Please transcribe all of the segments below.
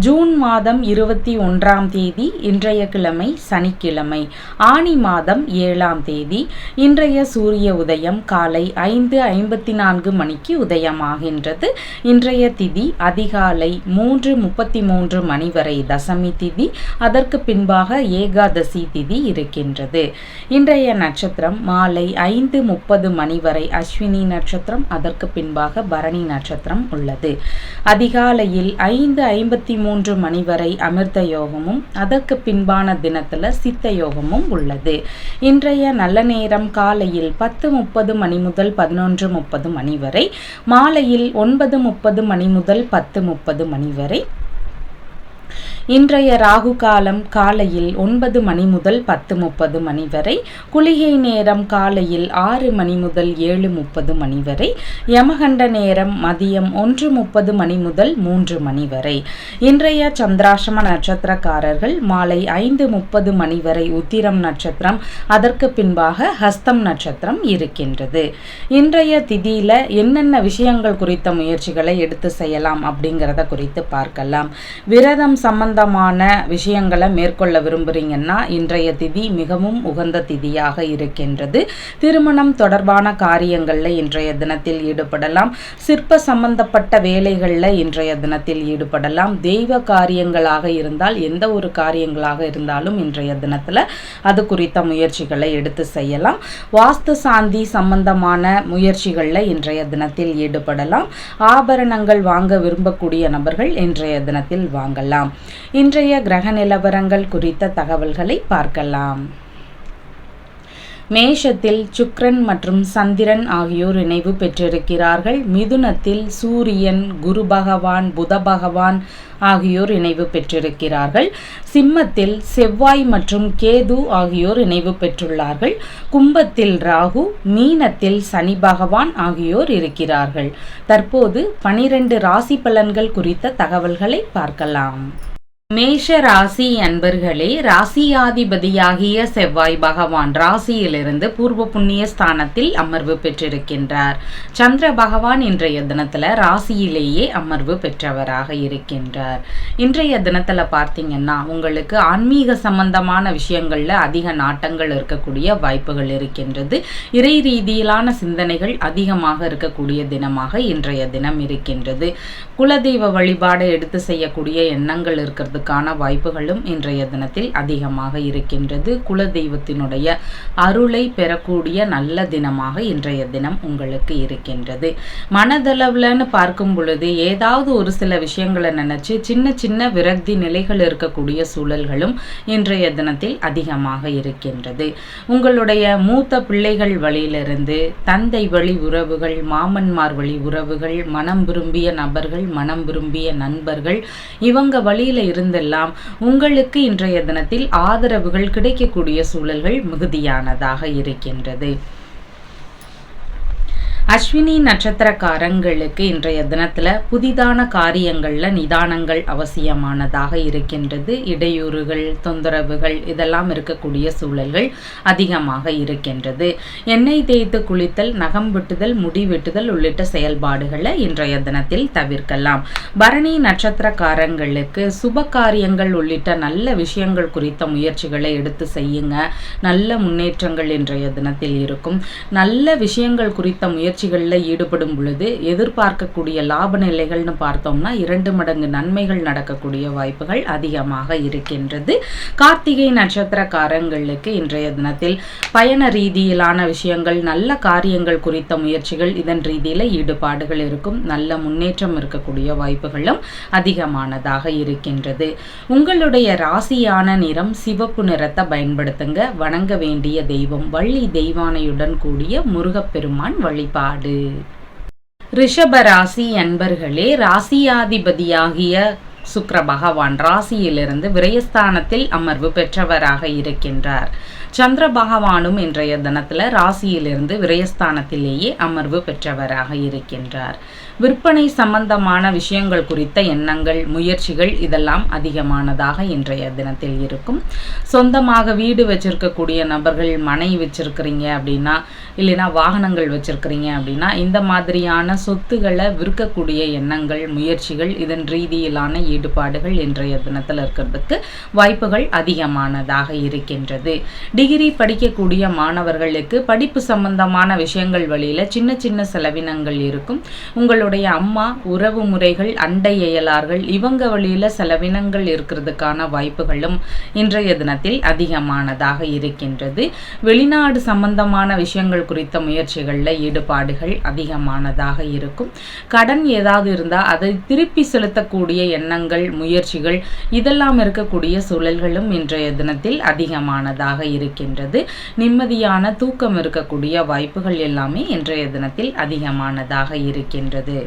June மாதம் இருபத்தி ஒன்றாம் தேதி இன்றைய கிழமை சனிக்கிழமை. ஆனி மாதம் ஏழாம் தேதி இன்றைய சூரிய உதயம் காலை ஐந்து ஐம்பத்தி நான்கு மணிக்கு உதயமாகின்றது. இன்றைய திதி அதிகாலை மூன்று முப்பத்தி மூன்று மணி வரை தசமி திதி அதற்கு பின்பாக ஏகாதசி திதி இருக்கின்றது. இன்றைய நட்சத்திரம் மாலை ஐந்து முப்பது மணி வரை அஸ்வினி நட்சத்திரம் அதற்கு பின்பாக பரணி நட்சத்திரம் உள்ளது. அதிகாலையில் ஐந்து ஐம்பத்தி மூன்று மணி வரை அமிர்த யோகமும் அதற்கு பின்பான தினத்தில் சித்த யோகமும் உள்ளது. இன்றைய நல்ல நேரம் காலையில் பத்து முப்பது மணி முதல் பதினொன்று முப்பது மணி வரை மாலையில் ஒன்பது முப்பது மணி முதல் பத்து முப்பது மணி வரை இன்றைய ராகு காலம் காலையில் ஒன்பது மணி முதல் பத்து முப்பது மணி வரை குளிகை நேரம் காலையில் ஆறு மணி முதல் ஏழு முப்பது மணி வரை யமகண்ட நேரம் மதியம் ஒன்று முப்பது மணி முதல் மூன்று மணி வரை. இன்றைய சந்திராசிரம நட்சத்திரக்காரர்கள் மாலை ஐந்து முப்பது மணி வரை உத்திரம் நட்சத்திரம் அதற்கு பின்பாக ஹஸ்தம் நட்சத்திரம் இருக்கின்றது. இன்றைய திதியில என்னென்ன விஷயங்கள் குறித்த முயற்சிகளை எடுத்து செய்யலாம் அப்படிங்கிறத குறித்து பார்க்கலாம். விரதம் சம்பந்த சம்பந்தமான விஷயங்களை மேற்கொள்ள விரும்புகிறீங்கன்னா இன்றைய திதி மிகவும் உகந்த திதியாக இருக்கின்றது. திருமணம் தொடர்பான காரியங்களில் இன்றைய தினத்தில் ஈடுபடலாம். சிற்ப சம்பந்தப்பட்ட வேலைகளில் இன்றைய தினத்தில் ஈடுபடலாம். தெய்வ காரியங்களாக இருந்தால் எந்த ஒரு காரியங்களாக இருந்தாலும் இன்றைய தினத்தில் அது குறித்த முயற்சிகளை எடுத்து செய்யலாம். வாஸ்து சாந்தி சம்பந்தமான முயற்சிகளில் இன்றைய தினத்தில் ஈடுபடலாம். ஆபரணங்கள் வாங்க விரும்பக்கூடிய நபர்கள் இன்றைய தினத்தில் வாங்கலாம். இன்றைய கிரக நிலவரங்கள் குறித்த தகவல்களை பார்க்கலாம். மேஷத்தில் சுக்ரன் மற்றும் சந்திரன் ஆகியோர் இணைவு பெற்றிருக்கிறார்கள். மிதுனத்தில் சூரியன் குரு பகவான் புத பகவான் ஆகியோர் இணைவு பெற்றிருக்கிறார்கள். சிம்மத்தில் செவ்வாய் மற்றும் கேது ஆகியோர் இணைவு பெற்றுள்ளார்கள். கும்பத்தில் ராகு மீனத்தில் சனி பகவான் ஆகியோர் இருக்கிறார்கள். தற்போது பனிரெண்டு ராசி பலன்கள் குறித்த தகவல்களை பார்க்கலாம். மேஷ ராசி அன்பர்களே ராசியாதிபதியாகிய செவ்வாய் பகவான் ராசியிலிருந்து பூர்வ புண்ணிய ஸ்தானத்தில் அமர்வு பெற்றிருக்கின்றார். சந்திர பகவான் இன்றைய தினத்துல ராசியிலேயே அமர்வு பெற்றவராக இருக்கின்றார். இன்றைய தினத்துல பார்த்தீங்கன்னா உங்களுக்கு ஆன்மீக சம்பந்தமான விஷயங்கள்ல அதிக நாட்டங்கள் இருக்கக்கூடிய வாய்ப்புகள் இருக்கின்றது. இறை ரீதியிலான சிந்தனைகள் அதிகமாக இருக்கக்கூடிய தினமாக இன்றைய தினம் இருக்கின்றது. குலதெய்வ வழிபாடு எடுத்து செய்யக்கூடிய எண்ணங்கள் இருக்கிறது பெறுவதற்கான வாய்ப்புகளும் இன்றைய தினத்தில் அதிகமாக இருக்கின்றது. குல தெய்வத்தினுடைய அருளை பெறக்கூடிய நல்ல தினமாக இன்றைய தினம் உங்களுக்கு இருக்கின்றது. மனதளவுலன்னு பார்க்கும் பொழுது ஏதாவது ஒரு சில விஷயங்களை நினைச்சு சின்ன சின்ன விரக்தி நிலைகள் இருக்கக்கூடிய சூழல்களும் இன்றைய தினத்தில் அதிகமாக இருக்கின்றது. உங்களுடைய மூத்த பிள்ளைகள் வழியிலிருந்து தந்தை வழி உறவுகள் மாமன்மார் வழி உறவுகள் மனம் விரும்பிய நபர்கள் மனம் விரும்பிய நண்பர்கள் இவங்க வழியில இருந்து இருந்தெல்லாம் உங்களுக்கு இன்றைய தினத்தில் ஆதரவுகள் கிடைக்கக்கூடிய சூழல்கள் மிகுதியானதாக இருக்கின்றது. அஸ்வினி நட்சத்திரக்காரங்களுக்கு இன்றைய தினத்தில் புதிதான காரியங்களில் நிதானங்கள் அவசியமானதாக இருக்கின்றது. இடையூறுகள் தொந்தரவுகள் இதெல்லாம் இருக்கக்கூடிய சூழல்கள் அதிகமாக இருக்கின்றது. எண்ணெய் தேய்த்து குளித்தல் நகம் வெட்டுதல் முடி வெட்டுதல் உள்ளிட்ட செயல்பாடுகளை இன்றைய தினத்தில் தவிர்க்கலாம். பரணி நட்சத்திரக்காரங்களுக்கு சுப காரியங்கள் உள்ளிட்ட நல்ல விஷயங்கள் குறித்த முயற்சிகளை எடுத்து செய்யுங்க. நல்ல முன்னேற்றங்கள் இன்றைய தினத்தில் இருக்கும். நல்ல விஷயங்கள் குறித்த முயற்சி முயற்சிகளில் ஈடுபடும் பொழுது எதிர்பார்க்கக்கூடிய லாப நிலைகள்னு பார்த்தோம்னா இரண்டு மடங்கு நன்மைகள் நடக்கக்கூடிய வாய்ப்புகள் அதிகமாக இருக்கின்றது. கார்த்திகை நட்சத்திரக்காரங்களுக்கு இன்றைய தினத்தில் பயண ரீதியிலான விஷயங்கள் நல்ல காரியங்கள் குறித்த முயற்சிகள் இதன் ரீதியில் ஈடுபாடுகள் இருக்கும் நல்ல முன்னேற்றம் இருக்கக்கூடிய வாய்ப்புகளும் அதிகமானதாக இருக்கின்றது. உங்களுடைய ராசியான நிறம் சிவப்பு நிறத்தை பயன்படுத்துங்க. வணங்க வேண்டிய தெய்வம் வள்ளி தெய்வானையுடன் கூடிய முருகப்பெருமான் வழிபாடு. வழிபாடு ரிஷப ராசி அன்பர்களே ராசியாதிபதியாகிய சுக்கர பகவான் ராசியிலிருந்து விரயஸ்தானத்தில் அமர்வு பெற்றவராக இருக்கின்றார். சந்திர பகவானும் இன்றைய தினத்தில் ராசியிலிருந்து விரயஸ்தானத்திலேயே அமர்வு பெற்றவராக இருக்கின்றார். விற்பனை சம்பந்தமான விஷயங்கள் குறித்த எண்ணங்கள் முயற்சிகள் இதெல்லாம் அதிகமானதாக இன்றைய தினத்தில் இருக்கும். சொந்தமாக வீடு வச்சிருக்கக்கூடிய நபர்கள் மனை வச்சிருக்கிறீங்க அப்படின்னா இல்லைன்னா வாகனங்கள் வச்சுருக்கிறீங்க அப்படின்னா இந்த மாதிரியான சொத்துக்களை விற்கக்கூடிய எண்ணங்கள் முயற்சிகள் இதன் ரீதியிலான ஈடுபாடுகள் இன்றைய தினத்தில் இருக்கிறதுக்கு வாய்ப்புகள் அதிகமானதாக இருக்கின்றது. டிகிரி படிக்கக்கூடிய மாணவர்களுக்கு படிப்பு சம்பந்தமான விஷயங்கள் வழியில் சின்ன சின்ன செலவினங்கள் இருக்கும். உங்களுடைய அம்மா உறவு முறைகள் அண்டை இயலார்கள் இவங்க வழியில் செலவினங்கள் இருக்கிறதுக்கான வாய்ப்புகளும் இன்றைய தினத்தில் அதிகமானதாக இருக்கின்றது. வெளிநாடு சம்பந்தமான விஷயங்கள் குறித்த முயற்சிகளில் ஈடுபாடுகள் அதிகமானதாக இருக்கும். கடன் ஏதாவது இருந்தால் அதை திருப்பி செலுத்தக்கூடிய எண்ணங்கள் முயற்சிகள் இதெல்லாம் இருக்கக்கூடிய சூழல்களும் இன்றைய தினத்தில் அதிகமானதாக இருக்கின்றது. நிம்மதியான தூக்கம் இருக்கக்கூடிய வாய்ப்புகள் எல்லாமே இன்றைய தினத்தில் அதிகமானதாக இருக்கின்றது.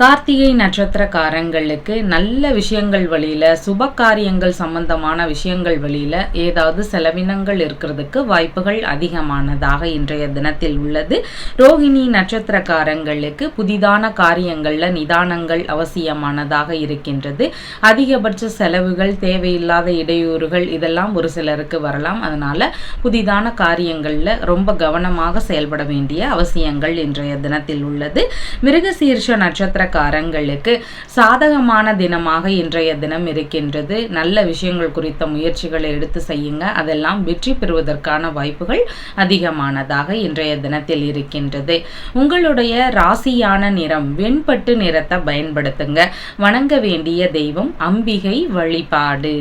கார்த்திகை நட்சத்திரக்காரங்களுக்கு நல்ல விஷயங்கள் வழியில் சுப காரியங்கள் சம்பந்தமான விஷயங்கள் வழியில் ஏதாவது செலவினங்கள் இருக்கிறதுக்கு வாய்ப்புகள் அதிகமானதாக இன்றைய தினத்தில் உள்ளது. ரோஹிணி நட்சத்திரக்காரங்களுக்கு புதிதான காரியங்களில் நிதானங்கள் அவசியமானதாக இருக்கின்றது. அதிகபட்ச செலவுகள் தேவையில்லாத இடையூறுகள் இதெல்லாம் ஒரு சிலருக்கு வரலாம். அதனால் புதிதான காரியங்களில் ரொம்ப கவனமாக செயல்பட வேண்டிய அவசியங்கள் இன்றைய தினத்தில் உள்ளது. மிருகசீர்ஷ நட்சத்திர நட்சத்திரக்காரங்களுக்கு சாதகமான தினமாக இன்றைய தினம் இருக்கின்றது. நல்ல விஷயங்கள் குறித்த முயற்சிகளை எடுத்து செய்யுங்க. அதெல்லாம் வெற்றி பெறுவதற்கான வாய்ப்புகள் அதிகமானதாக இன்றைய தினத்தில் இருக்கின்றது. உங்களுடைய ராசியான நிறம் வெண்பட்டு நிறத்தை பயன்படுத்துங்க. வணங்க வேண்டிய தெய்வம் அம்பிகை வழிபாடு.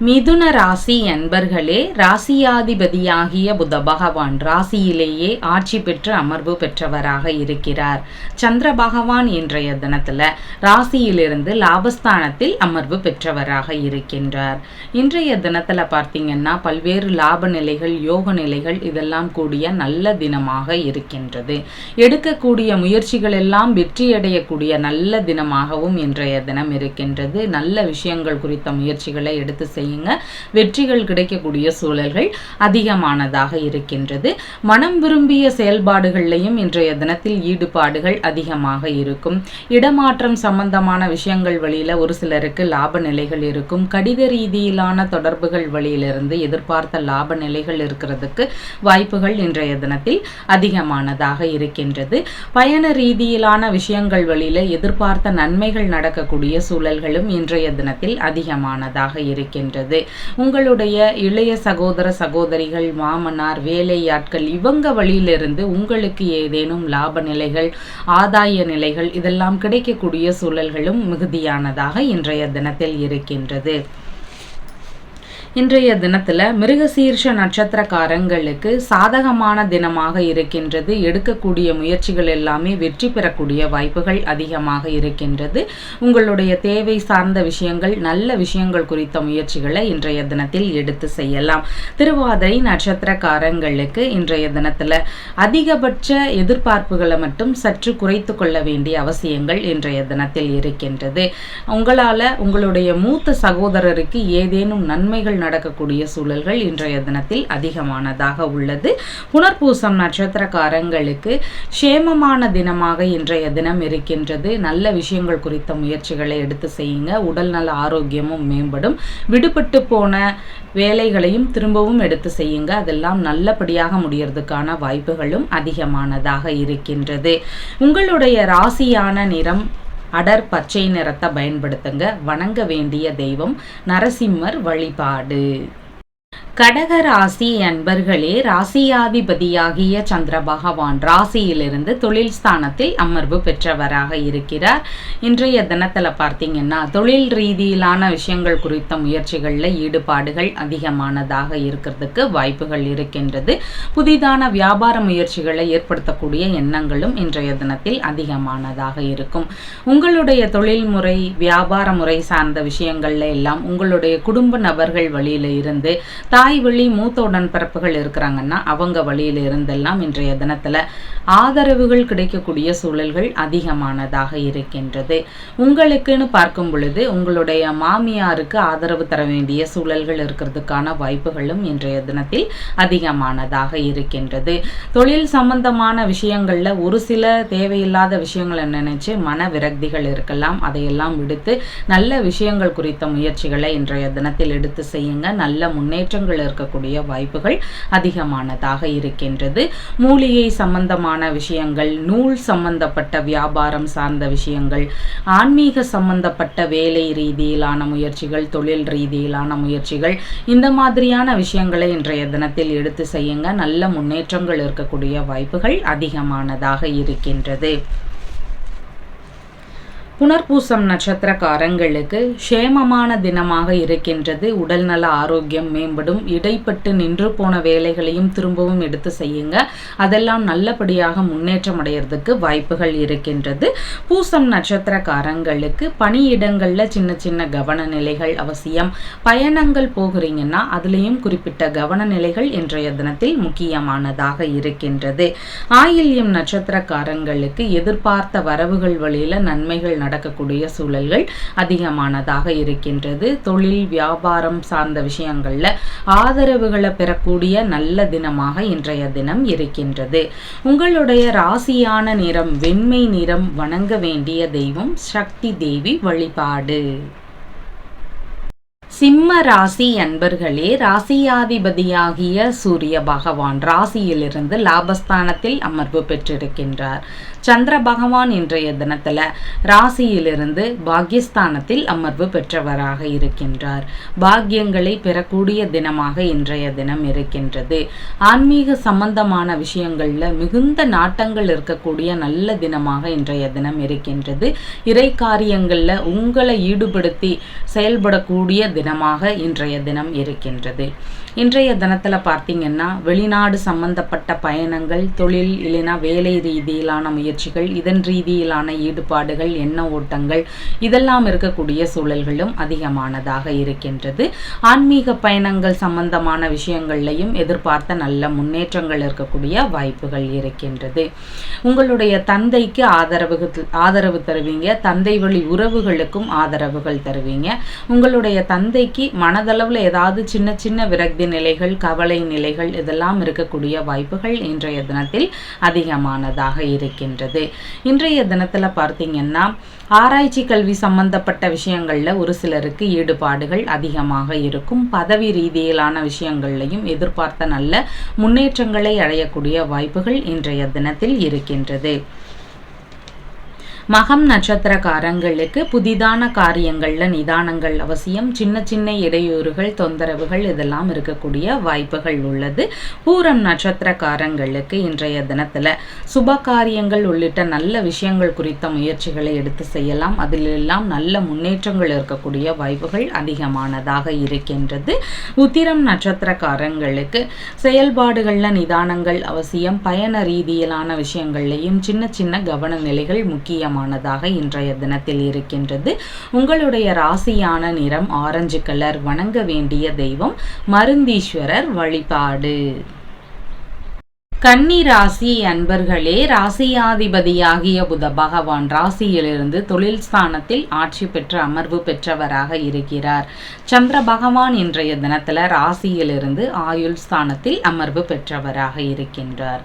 மிதுன ராசி அன்பர்களே ராசியாதிபதியாகிய புத பகவான் ராசியிலேயே ஆட்சி பெற்று அமர்வு பெற்றவராக இருக்கிறார். சந்திர பகவான் இன்றைய தினத்துல ராசியிலிருந்து லாபஸ்தானத்தில் அமர்வு பெற்றவராக இருக்கின்றார். இன்றைய தினத்துல பார்த்தீங்கன்னா பல்வேறு லாப நிலைகள் யோக நிலைகள் இதெல்லாம் கூடிய நல்ல தினமாக இருக்கின்றது. எடுக்கக்கூடிய முயற்சிகள் எல்லாம் வெற்றியடையக்கூடிய நல்ல தினமாகவும் இன்றைய தினம் இருக்கின்றது. நல்ல விஷயங்கள் குறித்த முயற்சிகளை எடுத்து செய்ய செய்யுங்க. வெற்றிகள் கிடைக்கக்கூடிய சூழல்கள் அதிகமானதாக இருக்கின்றது. மனம் விரும்பிய செயல்பாடுகள்லையும் இன்றைய தினத்தில் ஈடுபாடுகள் அதிகமாக இருக்கும். இடமாற்றம் சம்பந்தமான விஷயங்கள் வழியில் ஒரு சிலருக்கு லாப நிலைகள் இருக்கும். கடித ரீதியிலான தொடர்புகள் வழியிலிருந்து எதிர்பார்த்த லாப நிலைகள் இருக்கிறதுக்கு வாய்ப்புகள் இன்றைய தினத்தில் அதிகமானதாக இருக்கின்றது. பயண ரீதியிலான விஷயங்கள் வழியில் எதிர்பார்த்த நன்மைகள் நடக்கக்கூடிய சூழல்களும் இன்றைய தினத்தில் அதிகமானதாக இருக்கின்றது. வருகின்றது. உங்களுடைய இளைய சகோதர சகோதரிகள் மாமனார் வேலையாட்கள் இவங்க வழியிலிருந்து உங்களுக்கு ஏதேனும் லாப நிலைகள் ஆதாய நிலைகள் இதெல்லாம் கிடைக்கக்கூடிய சூழல்களும் மிகுதியானதாக இன்றைய தினத்தில் இருக்கின்றது. இன்றைய தினத்தில் மிருகசீர்ஷ நட்சத்திரக்காரங்களுக்கு சாதகமான தினமாக இருக்கின்றது. எடுக்கக்கூடிய முயற்சிகள் எல்லாமே வெற்றி பெறக்கூடிய வாய்ப்புகள் அதிகமாக இருக்கின்றது. உங்களுடைய தேவை சார்ந்த விஷயங்கள் நல்ல விஷயங்கள் குறித்த முயற்சிகளை இன்றைய தினத்தில் எடுத்து செய்யலாம். திருவாதிரை நட்சத்திரக்காரங்களுக்கு இன்றைய தினத்தில் அதிகபட்ச எதிர்பார்ப்புகளை மட்டும் சற்று குறைத்து கொள்ள வேண்டிய அவசியங்கள் இன்றைய தினத்தில் இருக்கின்றது. உங்களால் உங்களுடைய மூத்த சகோதரருக்கு ஏதேனும் நன்மைகள் நடக்கக்கூடிய சூழல்கள் இன்றைய தினத்தில் அதிகமானதாக உள்ளது. புனர்பூசம் நட்சத்திரக்காரங்களுக்கு சேமமான தினமாக இன்றைய தினம் இருக்கின்றது. நல்ல விஷயங்கள் குறித்த முயற்சிகளை எடுத்து செய்யுங்க. உடல் நல ஆரோக்கியமும் மேம்படும். விடுபட்டு போன வேலைகளையும் திரும்பவும் எடுத்து செய்யுங்க. அதெல்லாம் நல்லபடியாக முடியறதுக்கான வாய்ப்புகளும் அதிகமானதாக இருக்கின்றது. உங்களுடைய ராசியான நிறம் அடர் பச்சை நிறத்தை பயன்படுத்துங்க. வணங்க வேண்டிய தெய்வம் நரசிம்மர் வழிபாடு. கடக ராசி அன்பர்களே ராசியாதிபதியாகிய சந்திர பகவான் ராசியிலிருந்து தொழில் ஸ்தானத்தில் அமர்வு பெற்றவராக இருக்கிறார். இன்றைய தினத்தில் பார்த்தீங்கன்னா தொழில் ரீதியிலான விஷயங்கள் குறித்த முயற்சிகளில் ஈடுபாடுகள் அதிகமானதாக இருக்கிறதுக்கு வாய்ப்புகள் இருக்கின்றது. புதிதான வியாபார முயற்சிகளை ஏற்படுத்தக்கூடிய எண்ணங்களும் இன்றைய தினத்தில் அதிகமானதாக இருக்கும். உங்களுடைய தொழில் முறை வியாபார முறை சார்ந்த விஷயங்கள்ல எல்லாம் உங்களுடைய குடும்ப நபர்கள் வழியில இருந்து தாய் வழி மூத்த உடன்பிறப்புகள் இருக்கிறாங்கன்னா அவங்க வழியில் இருந்தெல்லாம் இன்றைய தினத்தில் ஆதரவுகள் கிடைக்கக்கூடிய சூழல்கள் அதிகமானதாக இருக்கின்றது. உங்களுக்குன்னு பார்க்கும் பொழுது உங்களுடைய மாமியாருக்கு ஆதரவு தர வேண்டிய சூழல்கள் இருக்கிறதுக்கான வாய்ப்புகளும் இன்றைய தினத்தில் அதிகமானதாக இருக்கின்றது. தொழில் சம்பந்தமான விஷயங்களில் ஒரு சில தேவையில்லாத விஷயங்களை நினைச்சு மன விரக்திகள் இருக்கலாம். அதையெல்லாம் விடுத்து நல்ல விஷயங்கள் குறித்த முயற்சிகளை இன்றைய தினத்தில் எடுத்து செய்யுங்க. நல்ல முன்னேற்றங்கள் இருக்கக்கூடிய வாய்ப்புகள் அதிகமானதாக இருக்கின்றது. மூலிகை சம்பந்தமான விஷயங்கள் நூல் சம்பந்தப்பட்ட வியாபாரம் சார்ந்த விஷயங்கள் ஆன்மீக சம்பந்தப்பட்ட வேலை ரீதியிலான முயற்சிகள் தொழில் ரீதியிலான முயற்சிகள் இந்த மாதிரியான விஷயங்களை இன்றைய தினத்தில் எடுத்து செய்யுங்க. நல்ல முன்னேற்றங்கள் இருக்கக்கூடிய வாய்ப்புகள் அதிகமானதாக இருக்கின்றது. புனர்பூசம் நட்சத்திரக்காரங்களுக்கு க்ஷேமமான தினமாக இருக்கின்றது. உடல்நல ஆரோக்கியம் மேம்படும். இடைப்பட்டு நின்று போன வேலைகளையும் திரும்பவும் எடுத்து செய்யுங்க. அதெல்லாம் நல்லபடியாக முன்னேற்றம் அடையிறதுக்கு வாய்ப்புகள் இருக்கின்றது. பூசம் நட்சத்திரக்காரங்களுக்கு பணியிடங்களில் சின்ன சின்ன கவன நிலைகள் அவசியம். பயணங்கள் போகிறீங்கன்னா அதுலேயும் குறிப்பிட்ட கவன நிலைகள் இன்றைய தினத்தில் முக்கியமானதாக இருக்கின்றது. ஆயில்யம் நட்சத்திரக்காரங்களுக்கு எதிர்பார்த்த வரவுகள் வழியில் நன்மைகள் நடக்கக்கூடிய சூழல்கள் அதிகமானதாக இருக்கின்றது. தொழில் வியாபாரம் சார்ந்த விஷயங்கள்ல ஆதரவுகளை பெறக்கூடிய நல்ல தினமாக இன்றைய தினம் இருக்கின்றது. உங்களுடைய ராசியான நிறம் வெண்மை நிறம் வணங்க வேண்டிய தெய்வம் சக்தி தேவி வழிபாடு. சிம்ம ராசி அன்பர்களே ராசியாதிபதியாகிய சூரிய பகவான் ராசியிலிருந்து லாபஸ்தானத்தில் அமர்வு பெற்றிருக்கின்றார். சந்திர பகவான் இன்றைய தினத்துல ராசியிலிருந்து பாக்யஸ்தானத்தில் அமர்வு பெற்றவராக இருக்கின்றார். பாக்கியங்களை பெறக்கூடிய தினமாக இன்றைய தினம் இருக்கின்றது. ஆன்மீக சம்பந்தமான விஷயங்கள்ல மிகுந்த நாட்டங்கள் இருக்கக்கூடிய நல்ல தினமாக இன்றைய தினம் இருக்கின்றது. இறை காரியங்களில் உங்களை ஈடுபடுத்தி செயல்படக்கூடிய தினமாக இன்றைய தினம் இருக்கின்றது. இன்றைய தினத்தில் பார்த்தீங்கன்னா வெளிநாடு சம்பந்தப்பட்ட பயணங்கள் தொழில் இல்லைனா வேலை ரீதியிலான முயற்சி முயற்சிகள் இதன் ரீதியிலான ஈடுபாடுகள் எண்ண ஓட்டங்கள் இதெல்லாம் இருக்கக்கூடிய சூழல்களும் அதிகமானதாக இருக்கின்றது. ஆன்மீக பயணங்கள் சம்பந்தமான விஷயங்கள்லையும் எதிர்பார்த்த நல்ல முன்னேற்றங்கள் இருக்கக்கூடிய வாய்ப்புகள் இருக்கின்றது. உங்களுடைய தந்தைக்கு ஆதரவு ஆதரவு தருவீங்க தந்தை வழி உறவுகளுக்கும் ஆதரவுகள் தருவீங்க. உங்களுடைய தந்தைக்கு மனதளவில் ஏதாவது சின்ன சின்ன விரக்தி நிலைகள் கவலை நிலைகள் இதெல்லாம் இருக்கக்கூடிய வாய்ப்புகள் இன்றைய தினத்தில் அதிகமானதாக இருக்கின்றது. இன்றைய தினத்தில் பார்த்தீங்கன்னா ஆராய்ச்சி கல்வி சம்பந்தப்பட்ட விஷயங்களில் ஒரு சிலருக்கு ஈடுபாடுகள் அதிகமாக இருக்கும். பதவி ரீதியிலான விஷயங்கள்லையும் எதிர்பார்த்த நல்ல முன்னேற்றங்களை அடையக்கூடிய வாய்ப்புகள் இன்றைய தினத்தில் இருக்கின்றது. மகம் நட்சத்திரக்காரங்களுக்கு புதிதான காரியங்களில் நிதானங்கள் அவசியம். சின்ன சின்ன இடையூறுகள் தொந்தரவுகள் இதெல்லாம் இருக்கக்கூடிய வாய்ப்புகள் உள்ளது. பூரம் நட்சத்திரக்காரங்களுக்கு இன்றைய தினத்தில் சுப காரியங்கள் உள்ளிட்ட நல்ல விஷயங்கள் குறித்த முயற்சிகளை எடுத்து செய்யலாம். அதிலெல்லாம் நல்ல முன்னேற்றங்கள் இருக்கக்கூடிய வாய்ப்புகள் அதிகமானதாக இருக்கின்றது. உத்திரம் நட்சத்திரக்காரங்களுக்கு செயல்பாடுகளில் நிதானங்கள் அவசியம். பயண ரீதியிலான விஷயங்கள்லையும் சின்ன சின்ன கவன நிலைகள் முக்கியம் முக்கியமானதாக இன்றைய தினத்தில் இருக்கின்றது. உங்களுடைய ராசியான நிறம் ஆரஞ்சு கலர். வணங்க வேண்டிய தெய்வம் மருந்தீஸ்வரர் வழிபாடு. கன்னி ராசி அன்பர்களே ராசியாதிபதியாகிய புத பகவான் ராசியிலிருந்து தொழில் ஸ்தானத்தில் ஆட்சி பெற்று அமர்வு பெற்றவராக இருக்கிறார். சந்திர பகவான் இன்றைய தினத்தில் ராசியிலிருந்து ஆயுள் ஸ்தானத்தில் அமர்வு பெற்றவராக இருக்கின்றார்.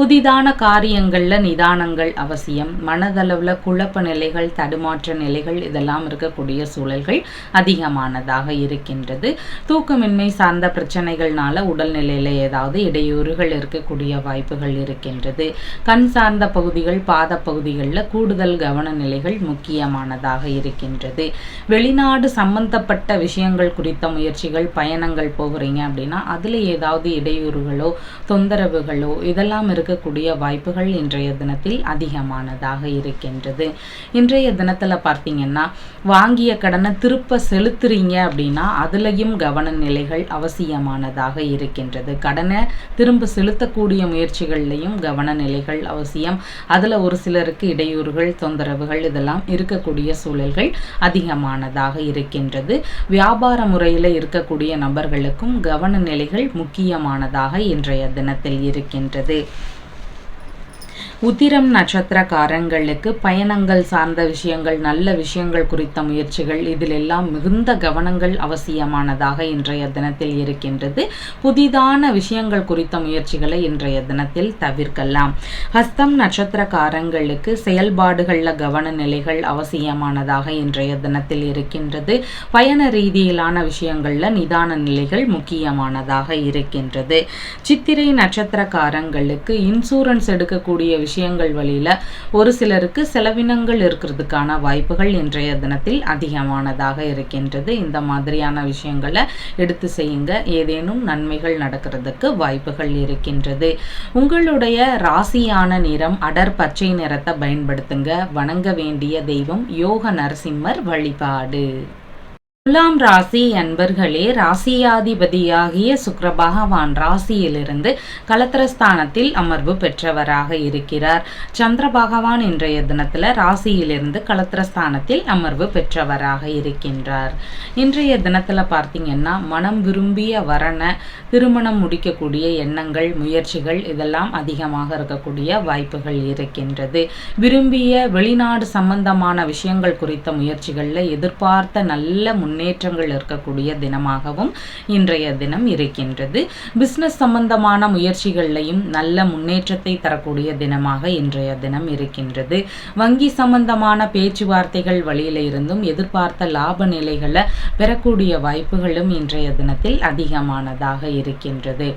புதிதான காரியங்களில் நிதானங்கள் அவசியம். மனதளவில் குழப்ப நிலைகள் தடுமாற்ற நிலைகள் இதெல்லாம் இருக்கக்கூடிய சூழல்கள் அதிகமானதாக இருக்கின்றது. தூக்கமின்மை சார்ந்த பிரச்சனைகள்னால உடல்நிலையில் ஏதாவது இடையூறுகள் இருக்கக்கூடிய வாய்ப்புகள் இருக்கின்றது. கண் சார்ந்த பகுதிகள் பாத பகுதிகளில் கூடுதல் கவன நிலைகள் முக்கியமானதாக இருக்கின்றது. வெளிநாடு சம்பந்தப்பட்ட விஷயங்கள் குறித்த முயற்சிகள் பயணங்கள் போகிறீங்க அப்படின்னா அதில் ஏதாவது இடையூறுகளோ தொந்தரவுகளோ இதெல்லாம் இருக்க இருக்கக்கூடிய வாய்ப்புகள் இன்றைய தினத்தில் அதிகமானதாக இருக்கின்றது. இன்றைய தினத்தில் பார்த்தீங்கன்னா வாங்கிய கடனை திருப்ப செலுத்துறீங்க அப்படின்னா அதுலேயும் கவன நிலைகள் அவசியமானதாக இருக்கின்றது. கடனை திரும்ப செலுத்தக்கூடிய முயற்சிகள்லையும் கவன நிலைகள் அவசியம். அதில் ஒரு சிலருக்கு இடையூறுகள் தொந்தரவுகள் இதெல்லாம் இருக்கக்கூடிய சூழல்கள் அதிகமானதாக இருக்கின்றது. வியாபார முறையில் இருக்கக்கூடிய நபர்களுக்கும் கவன நிலைகள் முக்கியமானதாக இன்றைய தினத்தில் இருக்கின்றது. உத்திரம் நட்சத்திரக்காரங்களுக்கு பயணங்கள் சார்ந்த விஷயங்கள் நல்ல விஷயங்கள் குறித்த முயற்சிகள் இதில் எல்லாம் மிகுந்த கவனங்கள் அவசியமானதாக இன்றைய தினத்தில் இருக்கின்றது. புதிதான விஷயங்கள் குறித்த முயற்சிகளை இன்றைய தினத்தில் தவிர்க்கலாம். ஹஸ்தம் நட்சத்திரக்காரங்களுக்கு செயல்பாடுகளில் கவன நிலைகள் அவசியமானதாக இன்றைய தினத்தில் இருக்கின்றது. பயண ரீதியிலான விஷயங்களில் நிதான நிலைகள் முக்கியமானதாக இருக்கின்றது. சித்திரை நட்சத்திரக்காரங்களுக்கு இன்சூரன்ஸ் எடுக்கக்கூடிய விஷயங்கள் வழியில் ஒரு சிலருக்கு செலவினங்கள் இருக்கிறதுக்கான வாய்ப்புகள் இன்றைய தினத்தில் அதிகமானதாக இருக்கின்றது. இந்த மாதிரியான விஷயங்களை எடுத்து செய்யுங்க. ஏதேனும் நன்மைகள் நடக்கிறதுக்கு வாய்ப்புகள் இருக்கின்றது. உங்களுடைய ராசியான நிறம் அடர் பச்சை நிறத்தை பயன்படுத்துங்க. வணங்க வேண்டிய தெய்வம் யோக நரசிம்மர் வழிபாடு. துலாம் ராசி அன்பர்களே ராசியாதிபதியாகிய சுக்கர பகவான் ராசியிலிருந்து கலத்திரஸ்தானத்தில் அமர்வு பெற்றவராக இருக்கிறார். சந்திர பகவான் இன்றைய தினத்தில் ராசியிலிருந்து கலத்திரஸ்தானத்தில் அமர்வு பெற்றவராக இருக்கின்றார். இன்றைய தினத்தில் பார்த்தீங்கன்னா மனம் விரும்பிய வரண திருமணம் முடிக்கக்கூடிய எண்ணங்கள் முயற்சிகள் இதெல்லாம் அதிகமாக இருக்கக்கூடிய வாய்ப்புகள் இருக்கின்றது. விரும்பிய வெளிநாடு சம்பந்தமான விஷயங்கள் குறித்த முயற்சிகளில் எதிர்பார்த்த நல்ல முன்னேற்றங்கள் இருக்கக்கூடிய தினமாகவும் இன்றைய தினம் இருக்கின்றது. பிஸ்னஸ் சம்பந்தமான முயற்சிகள்லையும் நல்ல முன்னேற்றத்தை தரக்கூடிய தினமாக இன்றைய தினம் இருக்கின்றது. வங்கி சம்பந்தமான பேச்சுவார்த்தைகள் வழியில இருந்தும் எதிர்பார்த்த லாப நிலைகளை பெறக்கூடிய வாய்ப்புகளும் இன்றைய தினத்தில் அதிகமானதாக இருக்கின்றது.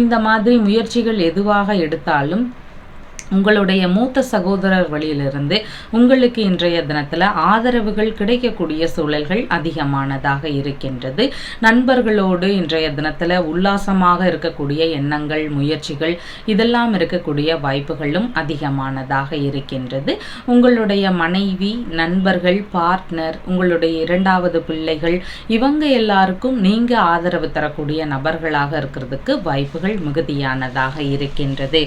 இந்த மாதிரி முயற்சிகள் எதுவாக எடுத்தாலும் உங்களுடைய மூத்த சகோதரர் வழியிலிருந்து உங்களுக்கு இன்றைய தினத்தில் ஆதரவுகள் கிடைக்கக்கூடிய சூழல்கள் அதிகமானதாக இருக்கின்றது. நண்பர்களோடு இன்றைய தினத்தில் உல்லாசமாக இருக்கக்கூடிய எண்ணங்கள் முயற்சிகள் இதெல்லாம் இருக்கக்கூடிய வாய்ப்புகளும் அதிகமானதாக இருக்கின்றது. உங்களுடைய மனைவி நண்பர்கள் பார்ட்னர் உங்களுடைய இரண்டாவது பிள்ளைகள் இவங்க எல்லாருக்கும் நீங்கள் ஆதரவு தரக்கூடிய நபர்களாக இருக்கிறதுக்கு வாய்ப்புகள் மிகுதியானதாக இருக்கின்றது.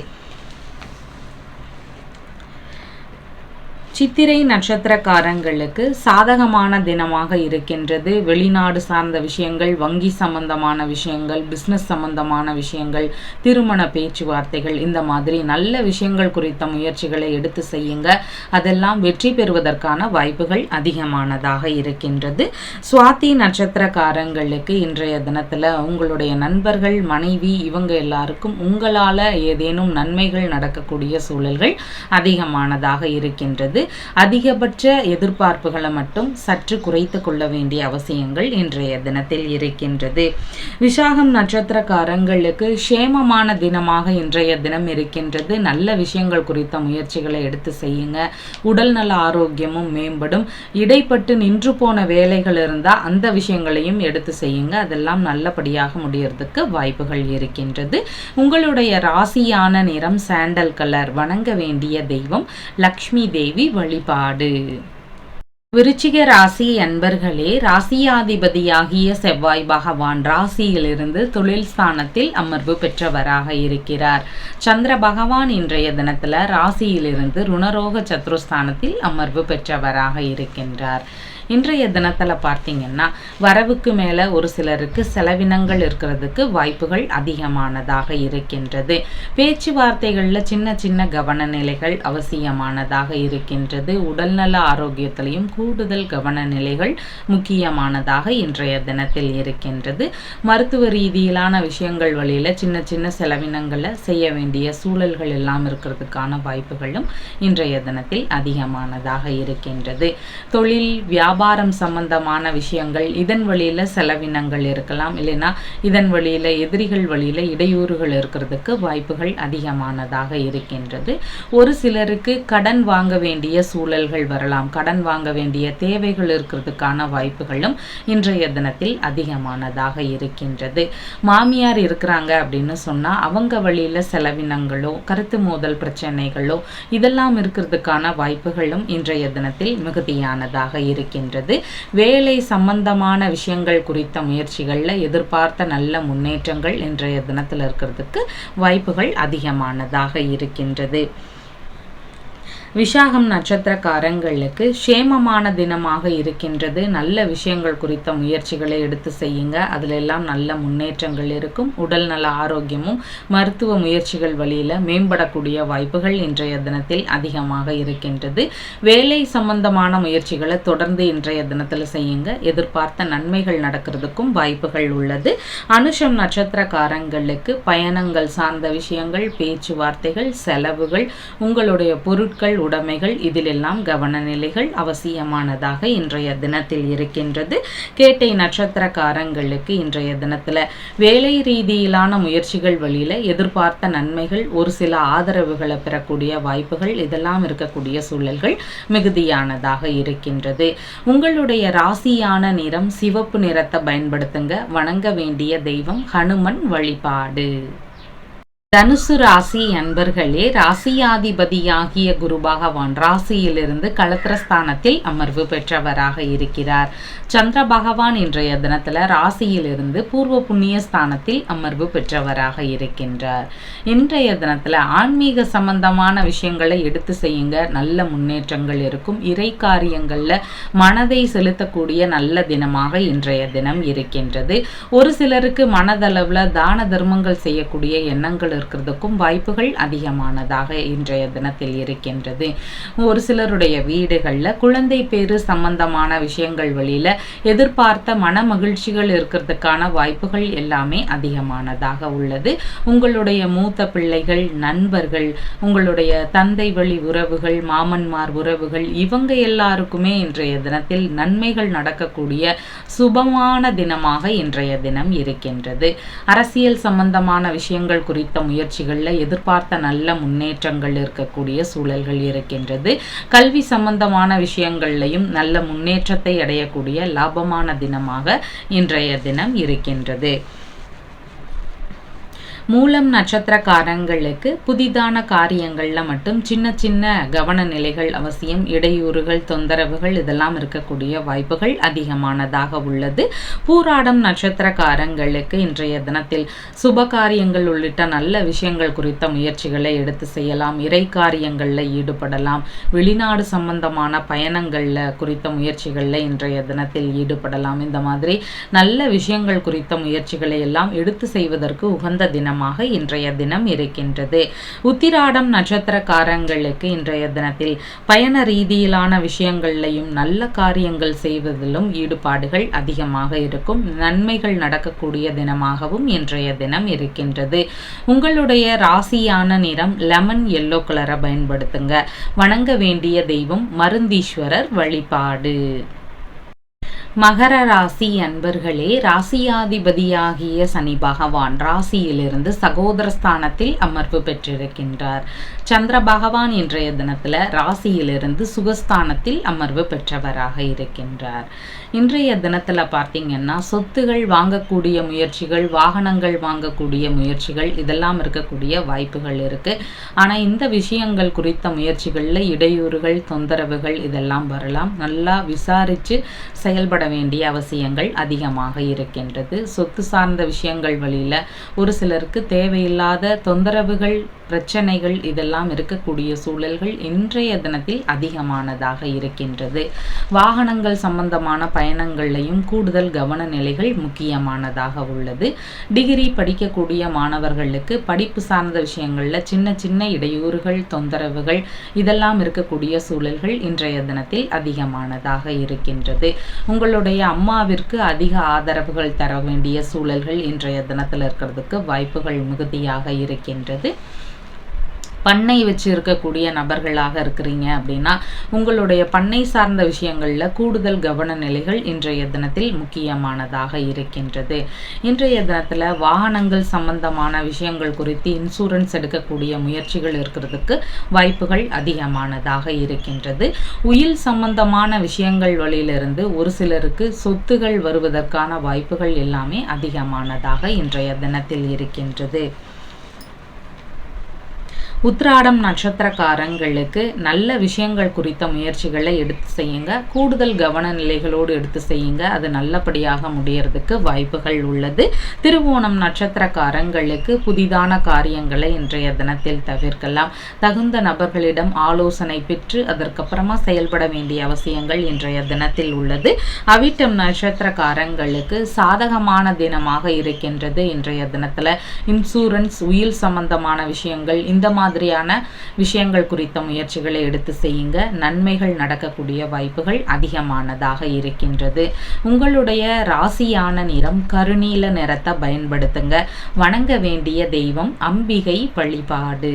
சித்திரை நட்சத்திரக்காரங்களுக்கு சாதகமான தினமாக இருக்கின்றது. வெளிநாடு சார்ந்த விஷயங்கள் வங்கி சம்பந்தமான விஷயங்கள் பிஸ்னஸ் சம்பந்தமான விஷயங்கள் திருமண பேச்சுவார்த்தைகள் இந்த மாதிரி நல்ல விஷயங்கள் குறித்த முயற்சிகளை எடுத்து செய்யுங்க. அதெல்லாம் வெற்றி பெறுவதற்கான வாய்ப்புகள் அதிகமானதாக இருக்கின்றது. சுவாதி நட்சத்திரக்காரங்களுக்கு இன்றைய தினத்தில் உங்களுடைய நண்பர்கள் மனைவி இவங்க எல்லாருக்கும் உங்களால் ஏதேனும் நன்மைகள் நடக்கக்கூடிய சூழல்கள் அதிகமானதாக இருக்கின்றது. அதிகபட்ச எதிர்பார்ப்புகளை மட்டும் சற்று குறைத்து கொள்ள வேண்டிய அவசியங்கள் இன்றைய தினத்தில் இருக்கின்றது. விசாகம் நட்சத்திரக்காரங்களுக்கு சேமமான தினமாக இன்றைய தினம் இருக்கின்றது. நல்ல விஷயங்கள் குறித்த முயற்சிகளை எடுத்து செய்யுங்க. உடல் நல ஆரோக்கியமும் மேம்படும். இடைப்பட்டு நின்று போன வேலைகள் இருந்தால் அந்த விஷயங்களையும் எடுத்து செய்யுங்க. அதெல்லாம் நல்லபடியாக முடியறதுக்கு வாய்ப்புகள் இருக்கின்றது. உங்களுடைய ராசியான நிறம் சாண்டல் கலர். வணங்க வேண்டிய தெய்வம் லக்ஷ்மி தேவி வழிபாடு. விருச்சிக ராசி அன்பர்களே ராசியாதிபதியாகிய செவ்வாய் பகவான் ராசியிலிருந்து தொழில் ஸ்தானத்தில் அமர்வு பெற்றவராக இருக்கிறார். சந்திர பகவான் இன்றைய தினத்தில் ராசியிலிருந்து ருணரோக சத்ருஸ்தானத்தில் அமர்வு பெற்றவராக இருக்கின்றார். இன்றைய தினத்தில் பார்த்தீங்கன்னா வரவுக்கு மேலே ஒரு சிலருக்கு செலவினங்கள் இருக்கிறதுக்கு வாய்ப்புகள் அதிகமானதாக இருக்கின்றது. பேச்சுவார்த்தைகளில் சின்ன சின்ன கவன நிலைகள் அவசியமானதாக இருக்கின்றது. உடல்நல ஆரோக்கியத்திலையும் கூடுதல் கவன நிலைகள் முக்கியமானதாக இன்றைய தினத்தில் இருக்கின்றது. மருத்துவ ரீதியிலான விஷயங்கள் வழியில் சின்ன சின்ன செலவினங்களை செய்ய வேண்டிய சூழல்கள் எல்லாம் இருக்கிறதுக்கான வாய்ப்புகளும் இன்றைய தினத்தில் அதிகமானதாக இருக்கின்றது. தொழில் வியாபார வியாபாரம் சம்பந்தமான விஷயங்கள் இதன் வழியில் செலவினங்கள் இருக்கலாம். இல்லைன்னா இதன் வழியில் எதிரிகள் வழியில் இடையூறுகள் இருக்கிறதுக்கு வாய்ப்புகள் அதிகமானதாக இருக்கின்றது. ஒரு சிலருக்கு கடன் வாங்க வேண்டிய சூழல்கள் வரலாம். கடன் வாங்க வேண்டிய தேவைகள் இருக்கிறதுக்கான வாய்ப்புகளும் இன்றைய தினத்தில் அதிகமானதாக இருக்கின்றது. மாமியார் இருக்கிறாங்க அப்படின்னு சொன்னால் அவங்க வழியில் செலவினங்களோ கருத்து மோதல் பிரச்சனைகளோ இதெல்லாம் இருக்கிறதுக்கான வாய்ப்புகளும் இன்றைய தினத்தில் மிகுதியானதாக இருக்கின்றது. வேலை சம்பந்தமான விஷயங்கள் குறித்த முயற்சிகளில் எதிர்பார்த்த நல்ல முன்னேற்றங்கள் இன்றைய தினத்தில் இருக்கிறதுக்கு வாய்ப்புகள் அதிகமானதாக இருக்கின்றது. விஷாகம் நட்சத்திரக்காரங்களுக்கு சேமமான தினமாக இருக்கின்றது. நல்ல விஷயங்கள் குறித்த முயற்சிகளை எடுத்து செய்யுங்க. அதில் எல்லாம் நல்ல முன்னேற்றங்கள் இருக்கும். உடல் நல ஆரோக்கியமும் மருத்துவ முயற்சிகள் வழியில் மேம்படக்கூடிய வாய்ப்புகள் இன்றைய தினத்தில் அதிகமாக இருக்கின்றது. வேலை சம்பந்தமான முயற்சிகளை தொடர்ந்து இன்றைய தினத்தில் செய்யுங்க. எதிர்பார்த்த நன்மைகள் நடக்கிறதுக்கும் வாய்ப்புகள் உள்ளது. அனுஷம் நட்சத்திரக்காரங்களுக்கு பயணங்கள் சார்ந்த விஷயங்கள் பேச்சுவார்த்தைகள் செலவுகள் உங்களுடைய பொருட்கள் உடைமைகள் இதிலெல்லாம் கவனநிலைகள் அவசியமானதாக இன்றைய தினத்தில் இருக்கின்றது. கேட்டை நட்சத்திரக்காரங்களுக்கு இன்றைய தினத்தில் வேலை ரீதியிலான முயற்சிகள் வழியில் எதிர்பார்த்த நன்மைகள் ஒரு சில ஆதரவுகளை பெறக்கூடிய வாய்ப்புகள் இதெல்லாம் இருக்கக்கூடிய சூழல்கள் மிகுதியானதாக இருக்கின்றது. உங்களுடைய ராசியான நிறம் சிவப்பு நிறத்தை பயன்படுத்துங்க. வணங்க வேண்டிய தெய்வம் ஹனுமன் வழிபாடு. தனுசு ராசி அன்பர்களே ராசியாதிபதியாகிய குரு பகவான் ராசியிலிருந்து களத்திரஸ்தானத்தில் அமர்வு பெற்றவராக இருக்கிறார். சந்திர பகவான் இன்றைய தினத்தில் ராசியிலிருந்து பூர்வ புண்ணிய ஸ்தானத்தில் அமர்வு பெற்றவராக இருக்கின்றார். இன்றைய தினத்தில் ஆன்மீக சம்பந்தமான விஷயங்களை எடுத்து செய்யுங்க. நல்ல முன்னேற்றங்கள் இருக்கும். இறை காரியங்களில் மனதை செலுத்தக்கூடிய நல்ல தினமாக இன்றைய தினம் இருக்கின்றது. ஒரு சிலருக்கு மனதளவில் தான தர்மங்கள் செய்யக்கூடிய எண்ணங்கள் இருக்கிறதுக்கும் வாய்ப்புகள் அதிகமானதாக இன்றைய தினத்தில் இருக்கின்றது. ஒரு சிலருடைய வீடுகளில் குழந்தை பேரு சம்பந்தமான விஷயங்கள் வழியில் எதிர்பார்த்த மன மகிழ்ச்சிகள் இருக்கிறதுக்கான வாய்ப்புகள் எல்லாமே அதிகமானதாக உள்ளது. உங்களுடைய மூத்த பிள்ளைகள் நண்பர்கள் உங்களுடைய தந்தை வழி உறவுகள் மாமன்மார் உறவுகள் இவங்க எல்லாருக்குமே இன்றைய தினத்தில் நன்மைகள் நடக்கக்கூடிய சுபமான தினமாக இன்றைய தினம் இருக்கின்றது. அரசியல் சம்பந்தமான விஷயங்கள் குறித்த முயற்சிகளில் எதிர்பார்த்த நல்ல முன்னேற்றங்கள் இருக்கக்கூடிய சூழல்கள் இருக்கின்றது. கல்வி சம்பந்தமான விஷயங்கள்லையும் நல்ல முன்னேற்றத்தை அடையக்கூடிய லாபமான தினமாக இன்றைய தினம் இருக்கின்றது. மூலம் நட்சத்திரக்காரங்களுக்கு புதிதான காரியங்களில் மட்டும் சின்ன சின்ன கவன நிலைகள் அவசியம் இடையூறுகள் தொந்தரவுகள் இதெல்லாம் இருக்கக்கூடிய வாய்ப்புகள் அதிகமானதாக உள்ளது. பூராடம் நட்சத்திரக்காரங்களுக்கு இன்றைய தினத்தில் சுப காரியங்கள் உள்ளிட்ட நல்ல விஷயங்கள் குறித்த முயற்சிகளை எடுத்து செய்யலாம். இறை காரியங்களில் ஈடுபடலாம். வெளிநாடு சம்பந்தமான பயணங்களில் குறித்த முயற்சிகளில் இன்றைய தினத்தில் ஈடுபடலாம். இந்த மாதிரி நல்ல விஷயங்கள் குறித்த முயற்சிகளை எல்லாம் எடுத்து செய்வதற்கு உகந்த தினம் தினமாக இன்றைய தினம் இருக்கின்றது. உத்திராடம் நட்சத்திரக்காரங்களுக்கு இன்றைய தினத்தில் பயண ரீதியிலான விஷயங்கள்லையும் நல்ல காரியங்கள் செய்வதிலும் ஈடுபாடுகள் அதிகமாக இருக்கும். நன்மைகள் நடக்கக்கூடிய தினமாகவும் இன்றைய தினம் இருக்கின்றது. உங்களுடைய ராசியான நிறம் லெமன் எல்லோ கலரை பயன்படுத்துங்க. வணங்க வேண்டிய தெய்வம் மருந்தீஸ்வரர் வழிபாடு. மகர ராசி அன்பர்களே ராசியாதிபதியாகிய சனி பகவான் ராசியிலிருந்து சகோதர ஸ்தானத்தில் அமர்வு பெற்றிருக்கின்றார். சந்திர பகவான் இன்றைய தினத்தில் ராசியிலிருந்து சுகஸ்தானத்தில் அமர்வு பெற்றவராக இருக்கின்றார். இன்றைய தினத்தில் பார்த்தீங்கன்னா சொத்துகள் வாங்கக்கூடிய முயற்சிகள் வாகனங்கள் வாங்கக்கூடிய முயற்சிகள் இதெல்லாம் இருக்கக்கூடிய வாய்ப்புகள் இருக்குது ஆனால் இந்த விஷயங்கள் குறித்த முயற்சிகளில் இடையூறுகள் தொந்தரவுகள் இதெல்லாம் வரலாம். நல்லா விசாரித்து செயல்பட வேண்டிய அவசியங்கள் அதிகமாக இருக்கின்றது. சொத்து சார்ந்த விஷயங்கள் வழியில் ஒரு சிலருக்கு தேவையில்லாத தொந்தரவுகள் பிரச்சனைகள் இதெல்லாம் இருக்கக்கூடிய சூழல்கள் இன்றைய தினத்தில் அதிகமானதாக இருக்கின்றது. வாகனங்கள் சம்பந்தமான பயணங்கள்லையும் கூடுதல் கவன நிலைகள் முக்கியமானதாக உள்ளது. டிகிரி படிக்கக்கூடிய மாணவர்களுக்கு படிப்பு சார்ந்த விஷயங்களில் சின்ன சின்ன இடையூறுகள் தொந்தரவுகள் இதெல்லாம் இருக்கக்கூடிய சூழல்கள் இன்றைய தினத்தில் அதிகமானதாக இருக்கின்றது. உங்களுடைய அம்மாவிற்கு அதிக ஆதரவுகள் தர வேண்டிய சூழல்கள் இன்றைய தினத்தில் இருக்கிறதுக்கு வாய்ப்புகள் மிகுதியாக இருக்கின்றது. பண்ணை வச்சு இருக்கக்கூடிய நபர்களாக இருக்கிறீங்க அப்படின்னா உங்களுடைய பண்ணை சார்ந்த விஷயங்களில் கூடுதல் கவன நிலைகள் இன்றைய தினத்தில் முக்கியமானதாக இருக்கின்றது. இன்றைய தினத்தில் வாகனங்கள் சம்பந்தமான விஷயங்கள் குறித்து இன்சூரன்ஸ் எடுக்கக்கூடிய முயற்சிகள் இருக்கிறதுக்கு வாய்ப்புகள் அதிகமானதாக இருக்கின்றது. உயில் சம்பந்தமான விஷயங்கள் வழியிலிருந்து ஒரு சிலருக்கு சொத்துகள் வருவதற்கான வாய்ப்புகள் எல்லாமே அதிகமானதாக இன்றைய தினத்தில் இருக்கின்றது. உத்ராடம் நட்சத்திரக்காரங்களுக்கு நல்ல விஷயங்கள் குறித்த முயற்சிகளை எடுத்து செய்யுங்க. கூடுதல் கவன நிலைகளோடு எடுத்து செய்யுங்க. அது நல்லபடியாக முடியறதுக்கு வாய்ப்புகள் உள்ளது. திருவோணம் நட்சத்திரக்காரங்களுக்கு புதிதான காரியங்களை இன்றைய தினத்தில் தவிர்க்கலாம். தகுந்த நபர்களிடம் ஆலோசனை பெற்று அதற்கப்புறமா செயல்பட வேண்டிய அவசியங்கள் இன்றைய தினத்தில் உள்ளது. அவிட்டம் நட்சத்திரக்காரங்களுக்கு சாதகமான தினமாக இருக்கின்றது இன்றைய தினத்தில். இன்சூரன்ஸ் உயில் சம்பந்தமான விஷயங்கள் இந்த மாதிரி மாதிரியான விஷயங்கள் குறித்த முயற்சிகளை எடுத்து செய்யுங்க. நன்மைகள் நடக்கக்கூடிய வாய்ப்புகள் அதிகமானதாக இருக்கின்றது. உங்களுடைய ராசியான நிறம் கருநீல நிறத்தை பயன்படுத்துங்க. வணங்க வேண்டிய தெய்வம் அம்பிகை வழிபாடு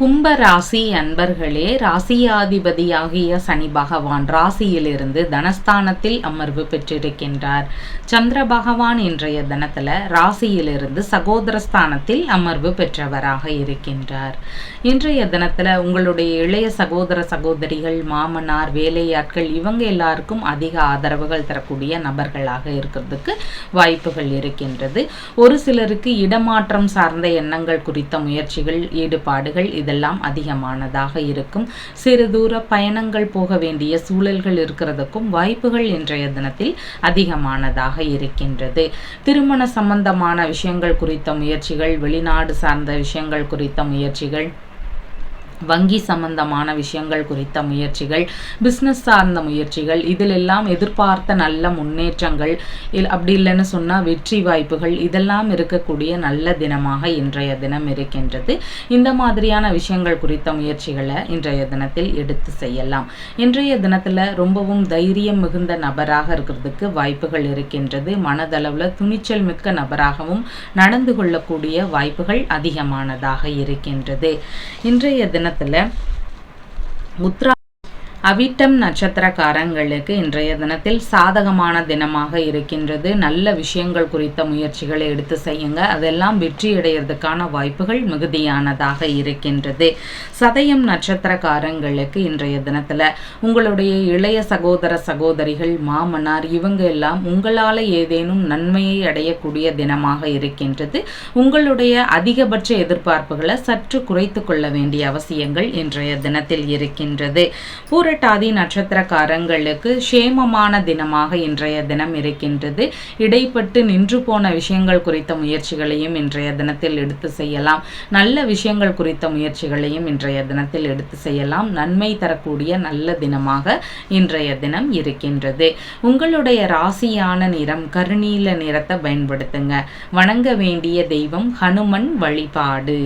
கும்ப ராசி அன்பர்களே ராசியாதிபதியாகிய சனி பகவான் ராசியிலிருந்து தனஸ்தானத்தில் அமர்வு பெற்றிருக்கின்றார். சந்திர பகவான் இன்றைய தினத்தில் ராசியிலிருந்து சகோதரஸ்தானத்தில் அமர்வு பெற்றவராக இருக்கின்றார். இன்றைய தினத்தில் உங்களுடைய இளைய சகோதர சகோதரிகள் மாமனார் வேலையாட்கள் இவங்க எல்லாருக்கும் அதிக ஆதரவுகள் தரக்கூடிய நபர்களாக இருக்கிறதுக்கு வாய்ப்புகள் இருக்கின்றது. ஒரு சிலருக்கு இடமாற்றம் சார்ந்த எண்ணங்கள் குறித்த முயற்சிகள் ஈடுபாடுகள் இதெல்லாம் அதிகமானதாக இருக்கும். சிறு தூர பயணங்கள் போக வேண்டிய சூழல்கள் இருக்கிறதுக்கும் வாய்ப்புகள் இன்றைய தினத்தில் அதிகமானதாக இருக்கின்றது. திருமண சம்பந்தமான விஷயங்கள் குறித்த முயற்சிகள் வெளிநாடு சார்ந்த விஷயங்கள் குறித்த முயற்சிகள் வங்கி சம்பந்தமான விஷயங்கள் குறித்த முயற்சிகள் பிஸ்னஸ் சார்ந்த முயற்சிகள் இதிலெல்லாம் எதிர்பார்த்த நல்ல முன்னேற்றங்கள் இல் அப்படி இல்லைன்னு சொன்னால் வெற்றி வாய்ப்புகள் இதெல்லாம் இருக்கக்கூடிய நல்ல தினமாக இன்றைய தினம் இருக்கின்றது. இந்த மாதிரியான விஷயங்கள் குறித்த முயற்சிகளை இன்றைய தினத்தில் எடுத்து செய்யலாம். இன்றைய தினத்தில் ரொம்பவும் தைரியம் மிகுந்த நபராக இருக்கிறதுக்கு வாய்ப்புகள் இருக்கின்றது. மனதளவில் துணிச்சல் மிக்க நபராகவும் நடந்து கொள்ளக்கூடிய வாய்ப்புகள் அதிகமானதாக இருக்கின்றது. இன்றைய தினம் எண்ணத்தில் முத்ரா அவிட்டம் நட்சத்திரக்காரங்களுக்கு இன்றைய தினத்தில் சாதகமான தினமாக இருக்கின்றது. நல்ல விஷயங்கள் குறித்த முயற்சிகளை எடுத்து செய்யுங்க. அதெல்லாம் வெற்றியடைகிறதுக்கான வாய்ப்புகள் மிகுதியானதாக இருக்கின்றது. சதயம் நட்சத்திரக்காரங்களுக்கு இன்றைய தினத்தில் உங்களுடைய இளைய சகோதர சகோதரிகள் மாமனார் இவங்க எல்லாம் உங்களால் ஏதேனும் நன்மையை அடையக்கூடிய தினமாக இருக்கின்றது. உங்களுடைய அதிகபட்ச எதிர்பார்ப்புகளை சற்று குறைத்து கொள்ள வேண்டிய அவசியங்கள் இன்றைய தினத்தில் இருக்கின்றது. பூர பூரட்டாதி நட்சத்திரக்காரங்களுக்கு சேமமான தினமாக இன்றைய தினம் இருக்கின்றது. இடைப்பட்டு நின்று போன விஷயங்கள் குறித்த முயற்சிகளையும் இன்றைய தினத்தில் எடுத்து செய்யலாம். நல்ல விஷயங்கள் குறித்த முயற்சிகளையும் இன்றைய தினத்தில் எடுத்து செய்யலாம். நன்மை தரக்கூடிய நல்ல தினமாக இன்றைய தினம் இருக்கின்றது. உங்களுடைய ராசியான நிறம் கருநீல நிறத்தை பயன்படுத்துங்க. வணங்க வேண்டிய தெய்வம் ஹனுமன் வழிபாடு.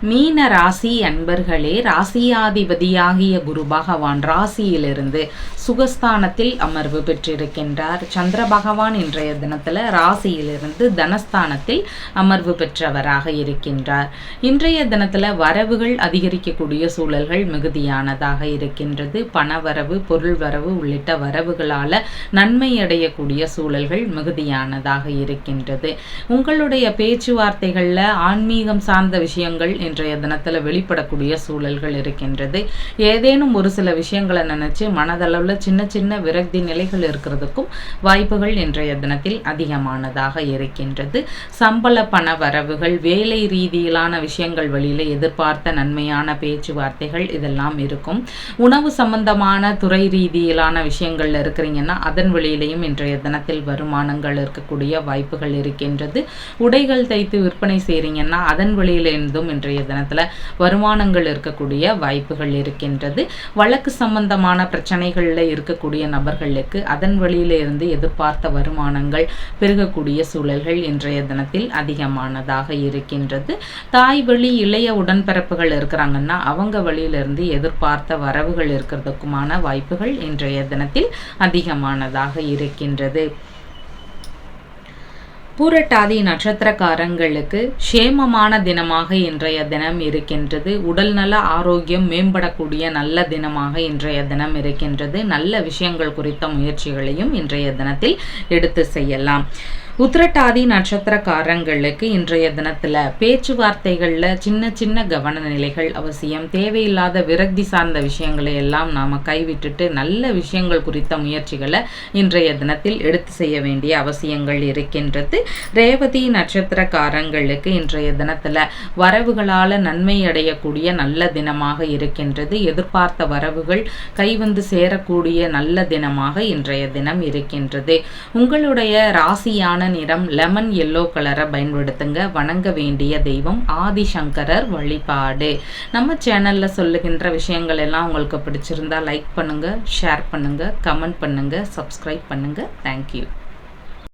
மீன ராசி அன்பர்களே ராசியாதிபதியாகிய குரு பகவான் ராசியிலிருந்து சுகஸ்தானத்தில் அமர்வு பெற்றிருக்கின்றார். சந்திர பகவான் இன்றைய தினத்தில் ராசியிலிருந்து தனஸ்தானத்தில் அமர்வு பெற்றவராக இருக்கின்றார். இன்றைய தினத்தில் வரவுகள் அதிகரிக்கக்கூடிய சூழல்கள் மிகுதியானதாக இருக்கின்றது. பணவரவு பொருள் வரவு உள்ளிட்ட வரவுகளால் நன்மை அடையக்கூடிய சூழல்கள் மிகுதியானதாக இருக்கின்றது. உங்களுடைய பேச்சுவார்த்தைகளில் ஆன்மீகம் சார்ந்த விஷயங்கள் இன்றைய தினத்தில் வெளிப்படக்கூடிய சூழல்கள் இருக்கின்றது. ஏதேனும் ஒரு சில விஷயங்களை நினச்சி மனதளவில் சின்ன சின்ன விரக்தி நிலைகள் இருக்கிறதுக்கும் வாய்ப்புகள் இன்றைய தினத்தில் அதிகமானதாக இருக்கின்றது. சம்பள பண வரவுகள் வேலை ரீதியிலான விஷயங்கள் வழியில் எதிர்பார்த்த நன்மையான பேச்சுவார்த்தைகள் இதெல்லாம் இருக்கும். உணவு சம்பந்தமான துறை ரீதியிலான விஷயங்கள்ல இருக்கிறீங்கன்னா அதன் வழியிலையும் இன்றைய தினத்தில் வருமானங்கள் இருக்கக்கூடிய வாய்ப்புகள் இருக்கின்றது. உடைகள் தைத்து விற்பனை செய்கிறீங்கன்னா அதன் வழியிலிருந்தும் இன்றைய தினத்தில் வருமானங்கள் இருக்கக்கூடிய வாய்ப்புகள் இருக்கின்றது. வழக்கு சம்பந்தமான பிரச்சனைகளில் இருக்கக்கூடிய நபர்களுக்கு அதன் வழியிலிருந்து எதிர்பார்த்த வருமானங்கள் பெருகக்கூடிய சூழல்கள் இன்றைய தினத்தில் அதிகமானதாக இருக்கின்றது. தாய் வழி இளைய உடன்பிறப்புகள் இருக்கிறாங்கன்னா அவங்க வழியிலிருந்து எதிர்பார்த்த வரவுகள் இருக்கிறதுக்குமான வாய்ப்புகள் இன்றைய தினத்தில் அதிகமானதாக இருக்கின்றது. பூரட்டாதி நட்சத்திரக்காரங்களுக்கு சேமமான தினமாக இன்றைய தினம் இருக்கின்றது. உடல்நல ஆரோக்கியம் மேம்படக்கூடிய நல்ல தினமாக இன்றைய தினம் இருக்கின்றது. நல்ல விஷயங்கள் குறித்த முயற்சிகளையும் இன்றைய தினத்தில் எடுத்து செய்யலாம். உத்திரட்டாதி நட்சத்திரக்காரங்களுக்கு இன்றைய தினத்தில் பேச்சுவார்த்தைகளில் சின்ன சின்ன கவன நிலைகள் அவசியம். தேவையில்லாத விரக்தி சார்ந்த விஷயங்களை எல்லாம் நாம் கைவிட்டுட்டு நல்ல விஷயங்கள் குறித்த முயற்சிகளை இன்றைய தினத்தில் எடுத்து செய்ய வேண்டிய அவசியங்கள் இருக்கின்றது. ரேவதி நட்சத்திரக்காரங்களுக்கு இன்றைய தினத்தில் வரவுகளால் நன்மை அடையக்கூடிய நல்ல தினமாக இருக்கின்றது. எதிர்பார்த்த வரவுகள் கைவந்து சேரக்கூடிய நல்ல தினமாக இன்றைய தினம் இருக்கின்றது. உங்களுடைய ராசியான நிறம் லெமன் எல்லோ கலரை பயன்படுத்துங்க. வணங்க வேண்டிய தெய்வம் ஆதிசங்கரர் வழிபாடு. நம்ம சேனலில் சொல்லுகின்ற விஷயங்கள் எல்லாம் உங்களுக்கு பிடிச்சிருந்தா லைக் பண்ணுங்கள் ஷேர் பண்ணுங்கள் கமெண்ட் பண்ணுங்கள் சப்ஸ்கிரைப் பண்ணுங்கள் தேங்க்யூ